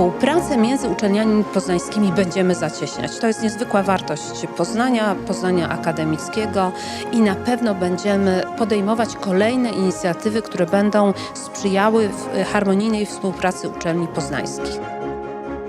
Współpracę między uczelniami poznańskimi będziemy zacieśniać. To jest niezwykła wartość Poznania, Poznania akademickiego i na pewno będziemy podejmować kolejne inicjatywy, które będą sprzyjały w harmonijnej współpracy uczelni poznańskich.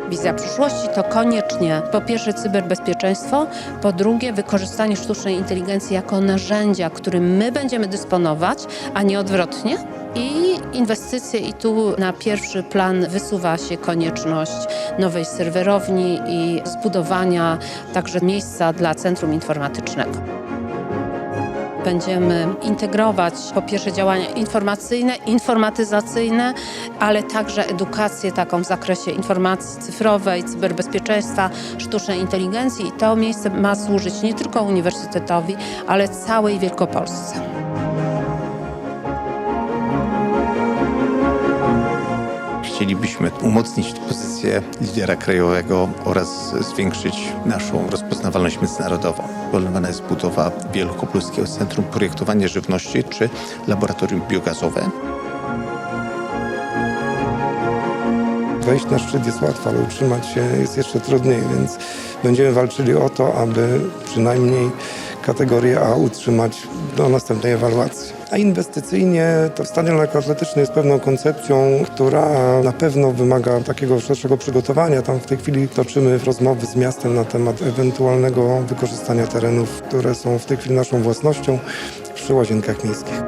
Wizja przyszłości to koniecznie po pierwsze cyberbezpieczeństwo, po drugie wykorzystanie sztucznej inteligencji jako narzędzia, którym my będziemy dysponować, a nie odwrotnie. I inwestycje i tu na pierwszy plan wysuwa się konieczność nowej serwerowni i zbudowania także miejsca dla centrum informatycznego. Będziemy integrować po pierwsze działania informacyjne, informatyzacyjne, ale także edukację taką w zakresie informacji cyfrowej, cyberbezpieczeństwa, sztucznej inteligencji i to miejsce ma służyć nie tylko uniwersytetowi, ale całej Wielkopolsce. Chcielibyśmy umocnić pozycję lidera krajowego oraz zwiększyć naszą rozpoznawalność międzynarodową. Planowana jest budowa Wielkopolskiego Centrum Projektowania Żywności czy Laboratorium Biogazowe. Wejść na szczyt jest łatwo, ale utrzymać się jest jeszcze trudniej, więc będziemy walczyli o to, aby przynajmniej kategorię A utrzymać do następnej ewaluacji. A inwestycyjnie to stadion lekkoatletyczny jest pewną koncepcją, która na pewno wymaga takiego szerszego przygotowania. Tam w tej chwili toczymy rozmowy z miastem na temat ewentualnego wykorzystania terenów, które są w tej chwili naszą własnością przy łazienkach miejskich.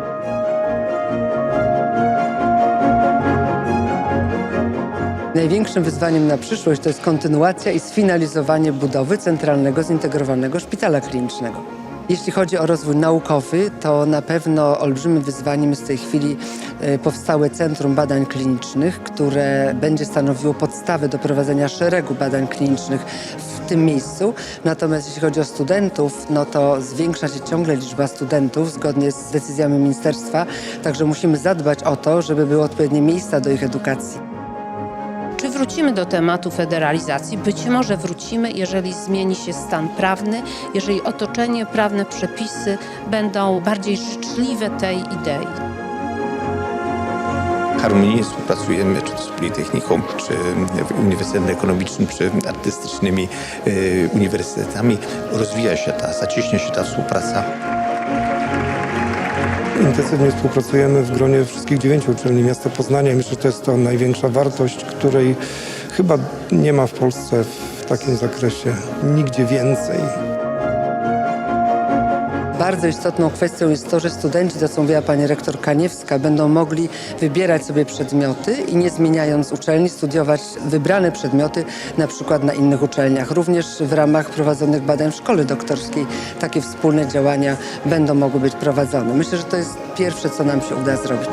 Największym wyzwaniem na przyszłość to jest kontynuacja i sfinalizowanie budowy Centralnego Zintegrowanego Szpitala Klinicznego. Jeśli chodzi o rozwój naukowy, to na pewno olbrzymim wyzwaniem jest w tej chwili e, powstałe Centrum Badań Klinicznych, które będzie stanowiło podstawę do prowadzenia szeregu badań klinicznych w tym miejscu. Natomiast jeśli chodzi o studentów, no to zwiększa się ciągle liczba studentów zgodnie z decyzjami ministerstwa, także musimy zadbać o to, żeby były odpowiednie miejsca do ich edukacji. Czy wrócimy do tematu federalizacji? Być może wrócimy, jeżeli zmieni się stan prawny, jeżeli otoczenie prawne, przepisy będą bardziej życzliwe tej idei. Harmonijnie współpracujemy czy to z Politechniką, czy Uniwersytetem Ekonomicznym, czy artystycznymi y, uniwersytetami. Rozwija się ta, zacieśnia się ta współpraca. Intensywnie współpracujemy w gronie wszystkich dziewięciu uczelni miasta Poznania myślę, że to jest to największa wartość, której chyba nie ma w Polsce w takim zakresie nigdzie więcej. Bardzo istotną kwestią jest to, że studenci, to co mówiła pani rektor Kaniewska, będą mogli wybierać sobie przedmioty i nie zmieniając uczelni studiować wybrane przedmioty na przykład na innych uczelniach. Również w ramach prowadzonych badań w szkole doktorskiej takie wspólne działania będą mogły być prowadzone. Myślę, że to jest pierwsze, co nam się uda zrobić.